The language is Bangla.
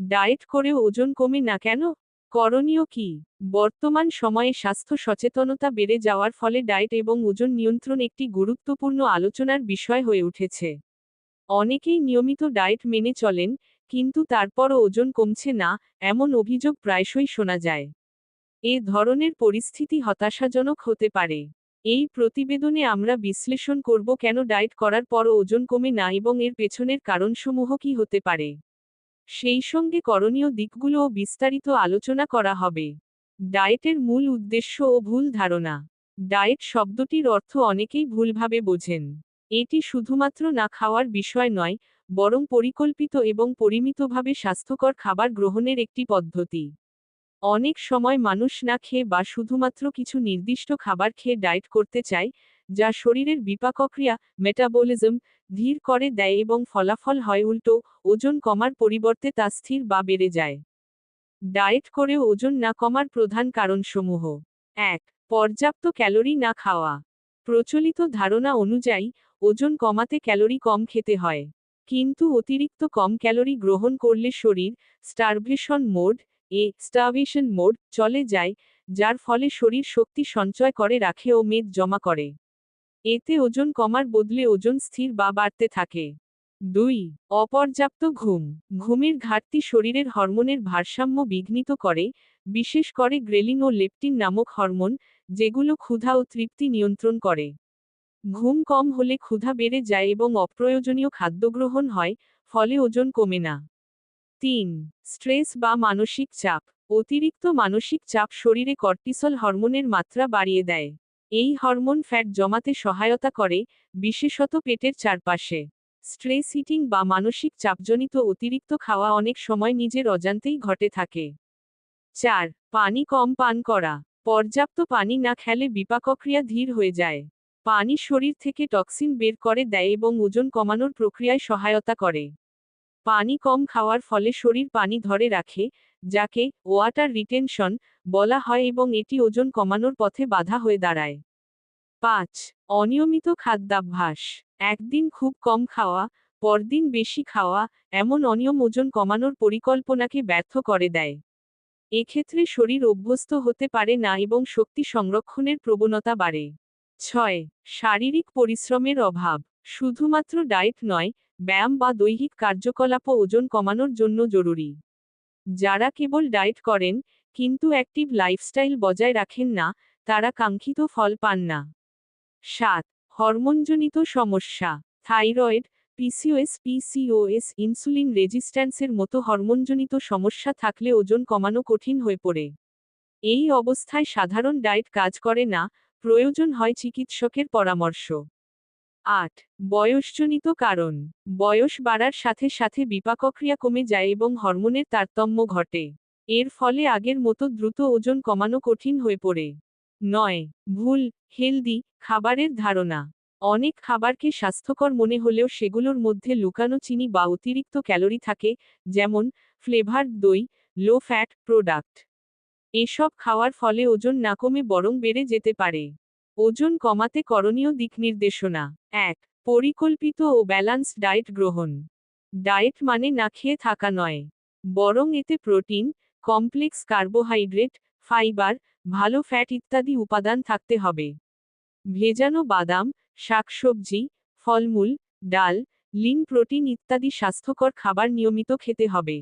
ডায়েট করে ওজন কমে না কেন? করণীয় কি? বর্তমান সময়ে স্বাস্থ্য সচেতনতা বেড়ে যাওয়ার ফলে ডায়েট এবং ওজন নিয়ন্ত্রণ একটি গুরুত্বপূর্ণ আলোচনার বিষয় হয়ে উঠেছে। অনেকেই নিয়মিত ডায়েট মেনে চলেন, কিন্তু তারপরও ওজন কমছে না, এমন অভিযোগ প্রায়শই শোনা যায়। এ ধরনের পরিস্থিতি হতাশাজনক হতে পারে। এই প্রতিবেদনে আমরা বিশ্লেষণ করব কেন ডায়েট করার পরও ওজন কমে না এবং এর পেছনের কারণসমূহ কি হতে পারে। সেই সঙ্গে করণীয় দিকগুলোও বিস্তারিত আলোচনা করা হবে। ডায়েটের মূল উদ্দেশ্য ও ভুল ধারণা। ডায়েট শব্দটির অর্থ অনেকেই ভুলভাবে বোঝেন। এটি শুধুমাত্র না খাওয়ার বিষয় নয়, বরং পরিকল্পিত এবং পরিমিতভাবে স্বাস্থ্যকর খাবার গ্রহণের একটি পদ্ধতি। অনেক সময় মানুষ না খেয়ে বা শুধুমাত্র কিছু নির্দিষ্ট খাবার খেয়ে ডায়েট করতে চায়, যা শরীরের বিপাকক্রিয়া, মেটাবলিজম ধীর করে দেয় এবং ফলাফল হয় উল্টো, ওজন কমার পরিবর্তে তা স্থির বা বেড়ে যায়। ডায়েট করেও ওজন না কমার প্রধান কারণসমূহ। এক, পর্যাপ্ত ক্যালোরি না খাওয়া। প্রচলিত ধারণা অনুযায়ী, ওজন কমাতে ক্যালোরি কম খেতে হয়। কিন্তু অতিরিক্ত কম ক্যালোরি গ্রহণ করলে শরীর, স্টারভেশন মোড, এ, স্টারভেশন মোড, চলে যায়, যার ফলে শরীর শক্তি সঞ্চয় করে রাখে ও মেদ জমা করে। এতে ওজন কমার বদলে ওজন স্থির বা বাড়তে থাকে। দুই, অপর্যাপ্ত ঘুম। ঘুমের ঘাটতি শরীরের হরমোনের ভারসাম্য বিঘ্নিত করে, বিশেষ করে গ্রেলিং ও লেপটিন নামক হরমোন, যেগুলো ক্ষুধা ও তৃপ্তি নিয়ন্ত্রণ করে। ঘুম কম হলে ক্ষুধা বেড়ে যায় এবং অপ্রয়োজনীয় খাদ্য গ্রহণ হয়, ফলে ওজন কমে না। তিন, স্ট্রেস বা মানসিক চাপ। অতিরিক্ত মানসিক চাপ শরীরে কর্টিসল হরমোনের মাত্রা বাড়িয়ে দেয়। এই হরমোন ফ্যাট জমাতে সহায়তা করে, বিশেষত পেটের চারপাশে। স্ট্রেস ইটিং বা মানসিক চাপজনিত অতিরিক্ত খাওয়া অনেক সময় নিজের অজান্তেই ঘটে থাকে। চার, পানি কম পান করা। পর্যাপ্ত পানি না খেলে বিপাকক্রিয়া ধীর হয়ে যায়। পানি শরীর থেকে টক্সিন বের করে দেয় এবং ওজন কমানোর প্রক্রিয়ায় সহায়তা করে। পানি কম খাওয়ার ফলে শরীর পানি ধরে রাখে, যাকে ওয়াটার রিটেনশন বলা হয় এবং এটি ওজন কমানোর পথে বাধা হয়ে দাঁড়ায়। পাঁচ, অনিয়মিত খাদ্যাভ্যাস। একদিন খুব কম খাওয়া, পরদিন বেশি খাওয়া, এমন অনিয়ম ওজন কমানোর পরিকল্পনাকে ব্যর্থ করে দেয়। এক্ষেত্রে শরীর অভ্যস্ত হতে পারে না এবং শক্তি সংরক্ষণের প্রবণতা বাড়ে। ছয়, শারীরিক পরিশ্রমের অভাব। শুধুমাত্র ডায়েট নয় ব্যায়াম বা দৈহিক কার্যকলাপও ওজন কমানোর জন্য জরুরি। যারা কেবল ডায়েট করেন, কিন্তু অ্যাক্টিভ লাইফস্টাইল বজায় রাখেন না, তারা কাঙ্ক্ষিত ফল পান না। সাত, হরমোনজনিত সমস্যা। থাইরয়েড পিসিওএস পিসিওএস ইনসুলিন রেজিস্ট্যান্সের মতো হরমোনজনিত সমস্যা থাকলে ওজন কমানো কঠিন হয়ে পড়ে। এই অবস্থায় সাধারণ ডায়েট কাজ করে না, প্রয়োজন হয় চিকিৎসকের পরামর্শ। আট, বয়সজনিত কারণ। বয়স বাড়ার সাথে সাথে বিপাকক্রিয়া কমে যায় এবং হরমোনের তারতম্য ঘটে। এর ফলে আগের মতো দ্রুত ওজন কমানো কঠিন হয়ে পড়ে। নয়, ভুল, হেলদি, খাবারের ধারণা। অনেক খাবারকে স্বাস্থ্যকর মনে হলেও সেগুলোর মধ্যে লুকানো চিনি বা অতিরিক্ত ক্যালোরি থাকে, যেমন ফ্লেভার দই, লো ফ্যাট প্রোডাক্ট। এসব খাওয়ার ফলে ওজন না কমে বরং বেড়ে যেতে পারে। ওজন কমাতে করণীয় দিক নির্দেশনা। এক, পরিকল্পিত ও ব্যালান্সড ডায়েট গ্রহণ। ডায়েট মানে না খেয়ে থাকা নয়। বরং এতে প্রোটিন, কমপ্লেক্স কার্বোহাইড্রেট, ফাইবার, ভালো ফ্যাট ইত্যাদি উপাদান থাকতে হবে। ভেজানো বাদাম, শাকসবজি, ফলমূল, ডাল, লিন প্রোটিন ইত্যাদি স্বাস্থ্যকর খাবার নিয়মিত খেতে হবে।